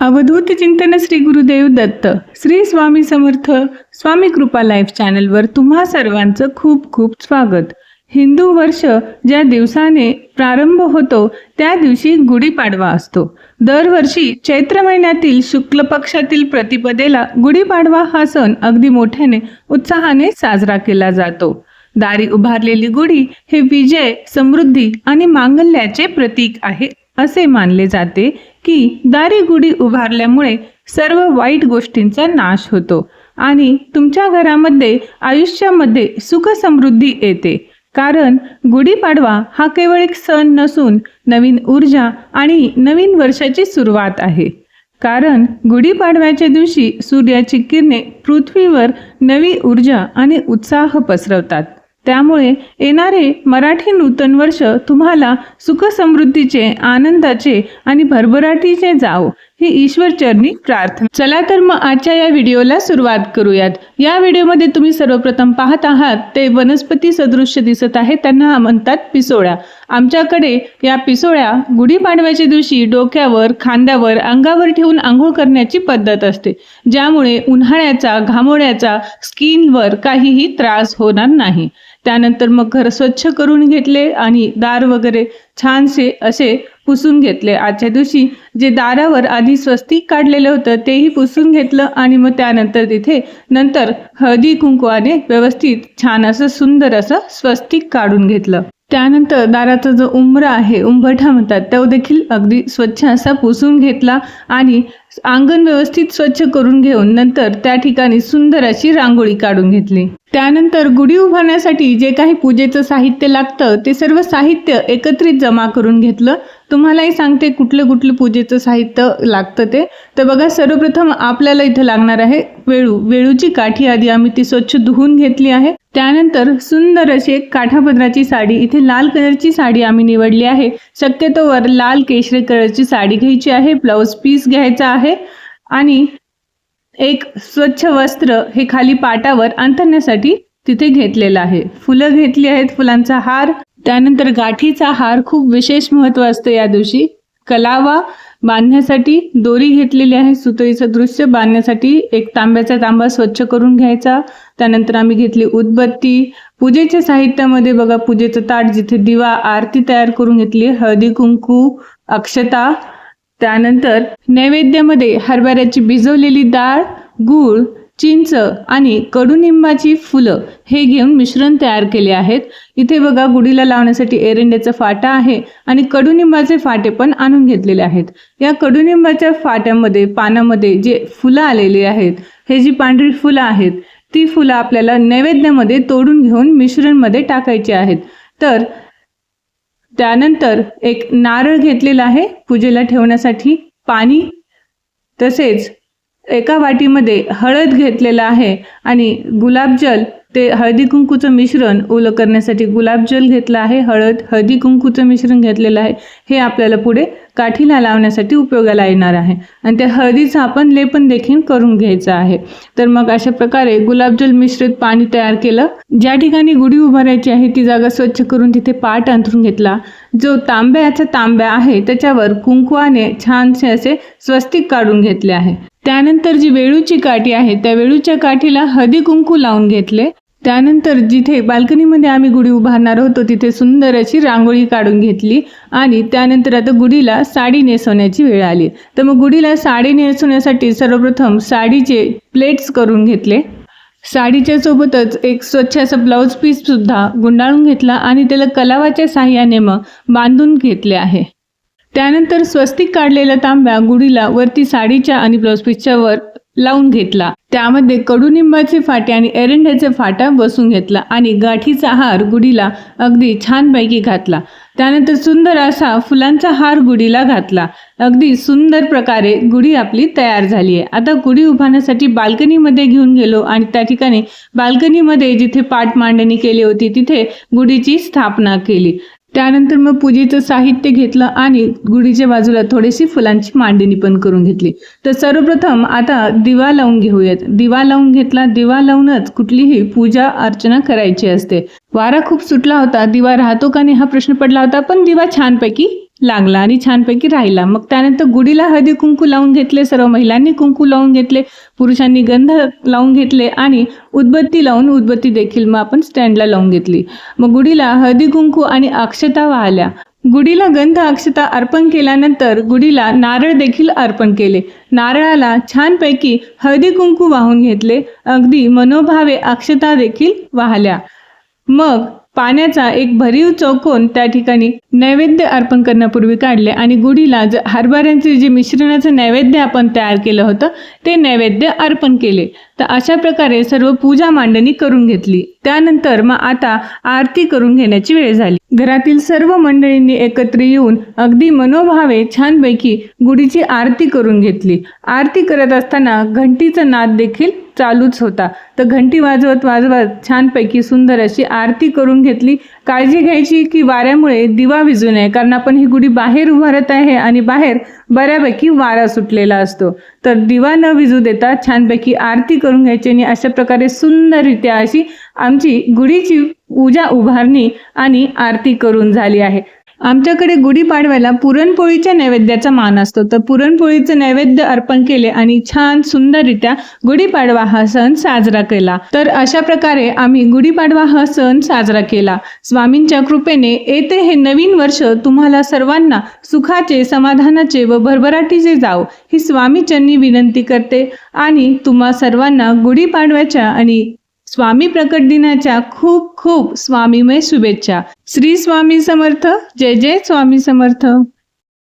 अवधूत चिंतन श्री गुरुदेव दत्त. श्री स्वामी समर्थ स्वामी कृपा लाईफ चॅनलवर तुम्हा सर्वांचं खूप खूप स्वागत. हिंदू वर्ष ज्या दिवसाने प्रारंभ होतो त्या दिवशी गुढीपाडवा असतो. दरवर्षी चैत्र महिन्यातील शुक्ल पक्षातील प्रतिपदेला गुढीपाडवा हा सण अगदी मोठ्याने उत्साहाने साजरा केला जातो. दारी उभारलेली गुढी हे विजय समृद्धी आणि मांगल्याचे प्रतीक आहे असे मानले जाते. की दारी गुढी उभारल्यामुळे सर्व वाईट गोष्टींचा नाश होतो आणि तुमच्या घरामध्ये आयुष्यामध्ये सुखसमृद्धी येते. कारण गुढीपाडवा हा केवळ एक सण नसून नवीन ऊर्जा आणि नवीन वर्षाची सुरुवात आहे. कारण गुढीपाडव्याच्या दिवशी सूर्याची किरणे पृथ्वीवर नवी ऊर्जा आणि उत्साह पसरवतात. त्यामुळे येणारे मराठी नूतन वर्ष तुम्हाला सुख समृद्धीचे आनंदाचे आणि भरभराटीचे जावो ही ईश्वरचरणी प्रार्थना. चला तर मग आजच्या या व्हिडिओला सुरुवात करूयात. या व्हिडिओमध्ये तुम्ही सर्वप्रथम पाहत आहात ते वनस्पती सदृश्य दिसत आहे त्यांना म्हणतात पिसोळ्या आमच्याकडे या पिसोळ्या गुढीपाडव्याच्या दिवशी डोक्यावर खांद्यावर अंगावर ठेवून आंघोळ करण्याची पद्धत असते. ज्यामुळे उन्हाळ्याचा घामोळ्याचा स्किनवर काहीही त्रास होणार नाही. त्यानंतर मग घर स्वच्छ करून घेतले आणि दार वगैरे छानसे असे पुसून घेतले. आजच्या दिवशी जे दारावर आधी स्वस्तिक काढलेलं होतं तेही पुसून घेतलं आणि मग त्यानंतर तिथे नंतर हळदी कुंकवाने व्यवस्थित छान असं सुंदर असं स्वस्तिक काढून घेतलं. त्यानंतर दाराचा जो उंबरा आहे उंबरठा म्हणतात तो देखील अगदी स्वच्छ असा पुसून घेतला आणि अंगण व्यवस्थित स्वच्छ करून घेऊन नंतर त्या ठिकाणी सुंदर अशी रांगोळी काढून घेतली. त्यानंतर गुढी उभारण्यासाठी जे काही पूजेचं साहित्य लागतं ते सर्व साहित्य एकत्रित जमा करून घेतलं. तुम्हालाही सांगते कुठलं कुठलं पूजेचं साहित्य लागतं ते. तर बघा सर्वप्रथम आपल्याला इथं लागणार आहे वेळू. वेळूची काठी आधी आम्ही ती स्वच्छ धुवून घेतली आहे. त्यानंतर सुंदर अशी एक काठापदराची साडी इथे लाल कलरची साडी आम्ही निवडली आहे. शक्यतोवर लाल केशरी कलरची साडी घ्यायची आहे ब्लाऊज पीस घ्यायचा आहे. आणि एक स्वच्छ वस्त्र हे खाली पाटावर अंथरण्यासाठी तिथे घेतलेलं आहे. फुलं घेतली आहेत फुलांचा हार. त्यानंतर गाठीचा हार खूप विशेष महत्त्व असतं या दिवशी. कलावा बांधण्यासाठी दोरी घेतलेली आहे. सुतळीचं दृश्य बांधण्यासाठी एक तांब्याचा तांबा स्वच्छ करून घ्यायचा. त्यानंतर आम्ही घेतली उदबत्ती. पूजेच्या साहित्यामध्ये बघा पूजेचं ताट जिथे दिवा आरती तयार करून घेतली हळदी कुंकू अक्षता. त्यानंतर नैवेद्यामध्ये हरभऱ्याची भिजवलेली डाळ गूळ चिंच आणि कडुनिंबाची फुलं हे घेऊन मिश्रण तयार केले आहेत. इथे बघा गुढीला लावण्यासाठी एरंड्याचा फाटा आहे आणि कडुनिंबाचे फाटे पण आणून घेतलेले आहेत. या कडुनिंबाच्या फाट्यामध्ये पानामध्ये जे फुलं आलेली आहेत हे जी पांढरी फुलं आहेत ती फुलं आपल्याला नैवेद्यामध्ये तोडून घेऊन मिश्रणमध्ये टाकायची आहेत. तर त्यानंतर एक नारळ घेतलेला आहे पूजेला ठेवण्यासाठी पाणी तसेच एका वाटीमध्ये हळद घेतलेला आहे आणि गुलाबजल ते हळदी कुंकूचं मिश्रण ओलं करण्यासाठी गुलाबजल घेतलं आहे हळद हळदी कुंकूचं मिश्रण घेतलेलं आहे हे आपल्याला पुढे काठीला लावण्यासाठी उपयोगाला येणार आहे. आणि त्या हळदीचं आपण लेपन देखील करून घ्यायचं आहे. तर मग अशा प्रकारे गुलाबजल मिश्रित पाणी तयार केलं. ज्या ठिकाणी गुढी उभारायची आहे ती जागा स्वच्छ करून तिथे पाट अंथरून घेतला. जो तांब्याचा तांब्या आहे त्याच्यावर कुंकवाने छानसे असे स्वस्तिक काढून घेतले आहे. त्यानंतर जी वेळूची काठी आहे त्या वेळूच्या काठीला हदी कुंकू लावून घेतले. त्यानंतर जिथे बाल्कनीमध्ये आम्ही गुढी उभारणार होतो तिथे सुंदर अशी रांगोळी काढून घेतली आणि त्यानंतर आता गुढीला साडी नेसवण्याची वेळ आली. तर मग गुढीला साडी नेसवण्यासाठी सर्वप्रथम साडीचे प्लेट्स करून घेतले. साडीच्या सोबतच एक स्वच्छ असं ब्लाऊज पीस सुद्धा गुंडाळून घेतला आणि त्याला कलावाच्या साह्याने मग बांधून घेतले आहे. त्यानंतर स्वस्तिक काढलेला तांब्या गुढीला वरती साडीच्या आणि ब्लाऊज पीसच्या वर लावून घेतला. त्यामध्ये कडुनिंबाचे फाटे आणि एरंड्याचे फाटा बसून घेतला आणि गाठीचा हार गुढीला अगदी छानपैकी घातला. त्यानंतर सुंदर असा फुलांचा हार गुढीला घातला. अगदी सुंदर प्रकारे गुढी आपली तयार झाली आहे. आता गुढी उभारण्यासाठी बाल्कनीमध्ये घेऊन गेलो आणि त्या ठिकाणी बाल्कनीमध्ये जिथे पाठ मांडणी केली होती तिथे गुढीची स्थापना केली. त्यानंतर मग पूजेचं साहित्य घेतलं आणि गुढीच्या बाजूला थोडीशी फुलांची मांडणी पण करून घेतली. तर सर्वप्रथम आता दिवा लावून घेऊयात. दिवा लावून घेतला. दिवा लावूनच कुठलीही पूजा अर्चना करायची असते. वारा खूप सुटला होता. दिवा राहतो का नाही हा प्रश्न पडला होता. पण दिवा छानपैकी लागला आणि छानपैकी राहिला. मग त्यानंतर गुढीला हळदी कुंकू लावून घेतले सर्व महिलांनी कुंकू लावून घेतले पुरुषांनी गंध लावून घेतले आणि उदबत्ती लावून उदबत्ती देखील मग आपण स्टँडला लावून घेतली. मग गुढीला हळदी कुंकू आणि अक्षता वाहल्या. गुढीला गंध अक्षता अर्पण केल्यानंतर गुढीला नारळ देखील अर्पण केले. नारळाला छानपैकी हळदी कुंकू वाहून घेतले. अगदी मनोभावे अक्षता देखील वाहल्या. मग पाण्याचा एक भरीव चौकोन त्या ठिकाणी नैवेद्य अर्पण करण्यापूर्वी काढले आणि गुढीला ज हरभऱ्यांचे जे मिश्रणाचं नैवेद्य आपण तयार केलं होतं ते नैवेद्य अर्पण केले. तर अशा प्रकारे सर्व पूजा मांडणी करून घेतली. त्यानंतर मग आता आरती करून घेण्याची वेळ झाली. घरातील सर्व मंडळींनी एकत्र येऊन अगदी मनोभावे छानपैकी गुढीची आरती करून घेतली. आरती करत असताना घंटीचा नाद देखील चालूच होता. तर घंटी वाजवत वाजवत छानपैकी सुंदर अशी आरती करून घेतली. काळजी घ्यायची की वाऱ्यामुळे दिवा विजू नये कारण आपण ही गुढी बाहेर उभारत आहे आणि बाहेर बऱ्यापैकी वारा सुटलेला असतो. तर दिवा न विजू देता छानपैकी आरती करून घ्यायची आणि अशा प्रकारे सुंदररित्या अशी आमची गुढीची पूजा उभारणी आणि आरती करून झाली आहे. आमच्याकडे गुढीपाडव्याला पुरणपोळीच्या नैवेद्याचा मान असतो. तर पुरणपोळीचं नैवेद्य अर्पण केले आणि छान सुंदररित्या गुढीपाडवा हा सण साजरा केला. तर अशा प्रकारे आम्ही गुढीपाडवा हा सण साजरा केला. स्वामींच्या कृपेने येते हे नवीन वर्ष तुम्हाला सर्वांना सुखाचे समाधानाचे व भरभराटीचे जाव ही स्वामीचरणी विनंती करते. आणि तुम्हा सर्वांना गुढीपाडव्याच्या आणि स्वामी प्रकट दिनाच्या खूप खूप स्वामीमय शुभेच्छा. श्री स्वामी समर्थ. जय जय स्वामी समर्थ.